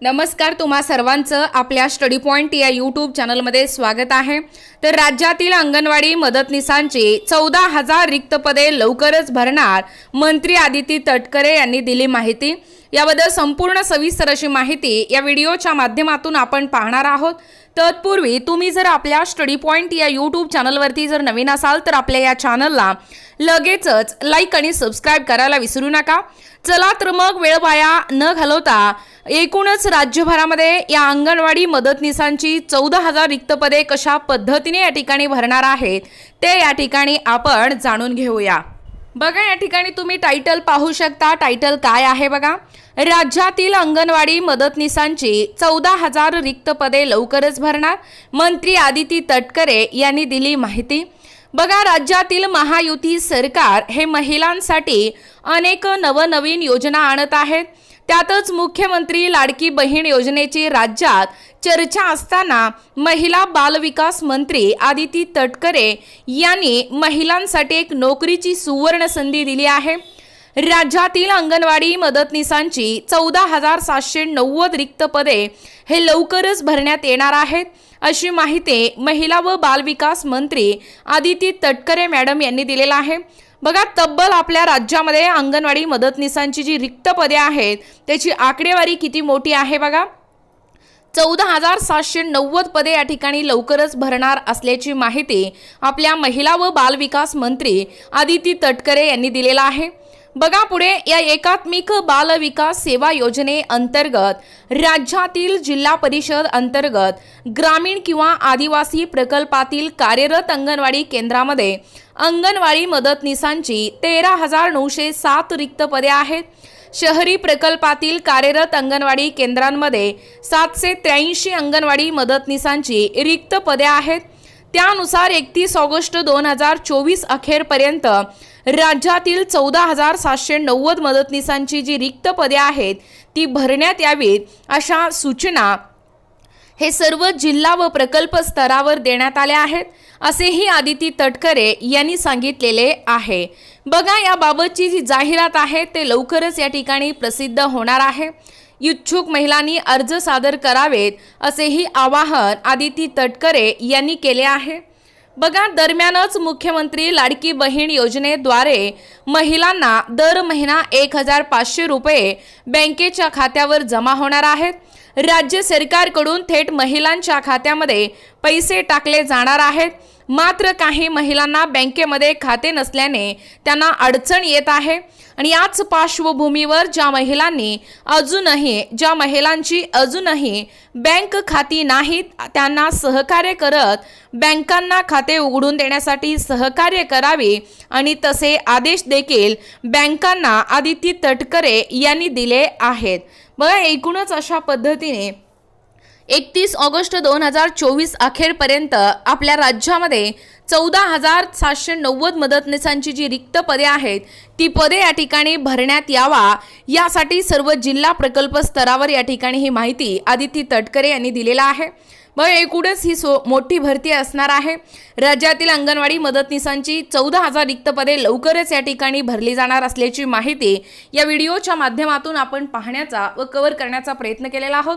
नमस्कार तुम्हा सर्वांचं आपल्या स्टडी पॉईंट या यूट्यूब चॅनलमध्ये स्वागत आहे. तर राज्यातील अंगणवाडी मदतनीसांची चौदा हजार रिक्त पदे लवकरच भरणार मंत्री आदिती तटकरे यांनी दिली माहिती. याबद्दल संपूर्ण सविस्तर अशी माहिती या व्हिडिओच्या माध्यमातून आपण पाहणार आहोत. तत्पूर्वी तुम्ही जर आपल्या स्टडी पॉईंट या यूट्यूब चॅनलवरती जर नवीन असाल तर आपल्या या चॅनलला लगेचच लाईक आणि सबस्क्राईब करायला विसरू नका. चला तर मग वेळ वाया न घालवता एकूणच राज्यभरामध्ये या अंगणवाडी मदतनीसांची चौदा हजार रिक्त पदे कशा पद्धतीने या ठिकाणी भरणार आहेत ते या ठिकाणी आपण जाणून घेऊया. बघा या ठिकाणी तुम्ही टायटल पाहू शकता. टायटल काय आहे बघा? राज्यातील अंगणवाडी मदतनीसांची चौदा हजार रिक्त पदे लवकरच भरणार. मंत्री आदिती तटकरे यांनी दिली माहिती. बघा राज्यातील महायुती सरकार हे महिलांसाठी अनेक नवनवीन योजना आणत आहेत. त्यातच मुख्यमंत्री लाडकी बहीण योजनेची राज्यात चर्चा असताना महिला बालविकास मंत्री आदिती तटकरे यांनी महिलांसाठी एक नोकरीची सुवर्ण संधी दिली आहे. राज्यातील अंगणवाडी मदतनीसांची चौदा हजार सातशे नव्वद रिक्त पदे हे लवकरच भरण्यात येणार आहेत अशी माहिती महिला व बालविकास मंत्री आदिती तटकरे मॅडम यांनी दिलेला आहे. बघा तब्बल आपल्या राज्यामध्ये अंगणवाडी मदतनीसांची जी रिक्त पदे आहेत त्याची आकडेवारी किती मोठी आहे बघा? चौदा हजार सातशे नव्वद पदे या ठिकाणी लवकरच भरणार असल्याची माहिती आपल्या महिला व बालविकास मंत्री आदिती तटकरे यांनी दिलेला आहे. बघा पुढे या एकात्मिक बाल विकास सेवा योजनेअंतर्गत राज्यातील जिल्हा परिषद अंतर्गत ग्रामीण किंवा आदिवासी प्रकल्पातील कार्यरत अंगणवाडी केंद्रामध्ये अंगणवाडी मदतनीसांची तेरा हजार नऊशे सात रिक्त पदे आहेत. शहरी प्रकल्पातील कार्यरत अंगणवाडी केंद्रांमध्ये सातशे त्र्याऐंशी अंगणवाडी मदतनीसांची रिक्त पदे आहेत. त्यानुसार एकतीस ऑगस्ट दोन हजार चोवीस अखेरपर्यंत राज्यातील चौदा हजार सातशे नव्वद मदतनीसांची जी रिक्त पदे आहेत ती भरण्यात यावीत अशा सूचना हे सर्व जिल्हा व प्रकल्प स्तरावर देण्यात आले आहेत असेही आदिती तटकरे यांनी सांगितलेले आहे. बघा याबाबतची जी जाहिरात आहे ते लवकरच या ठिकाणी प्रसिद्ध होणार आहे. इच्छुक महिलांनी अर्ज सादर करावेत असेही आवाहन आदिती तटकरे यांनी केले आहे. बघा दरम्यानच मुख्यमंत्री लाडकी बहीण योजनेद्वारे महिलांना दर महिना एक हजार पाचशे रुपये बँकेच्या खात्यावर जमा होणार आहेत. राज्य सरकारकडून थेट महिलांच्या खात्यामध्ये पैसे टाकले जाणार आहेत. मात्र काही महिलांना बँकेमध्ये खाते नसल्याने त्यांना अडचण येत आहे. आणि याच पार्श्वभूमीवर ज्या महिलांनी अजूनही ज्या महिलांची अजूनही बँक खाती नाहीत त्यांना सहकार्य करत बँकांना खाते उघडून देण्यासाठी सहकार्य करावे आणि तसे आदेश देखील बँकांना आदिती तटकरे यांनी दिले आहेत. बघा एकूणच अशा पद्धतीने एकतीस ऑगस्ट दोन हजार चोवीस अखेरपर्यंत आपल्या राज्यामध्ये चौदा हजार सातशे नव्वद मदतनीसांची जी रिक्त पदे आहेत ती पदे या ठिकाणी भरण्यात यावा यासाठी सर्व जिल्हा प्रकल्प स्तरावर या ठिकाणी ही माहिती आदिती तटकरे यांनी दिलेला आहे. मग एकूणच ही सो मोठी भरती असणार आहे. राज्यातील अंगणवाडी मदतनीसांची चौदा हजार रिक्त पदे लवकरच या ठिकाणी भरली जाणार असल्याची माहिती या व्हिडिओच्या माध्यमातून आपण पाहण्याचा व कव्हर करण्याचा प्रयत्न केलेला आहोत.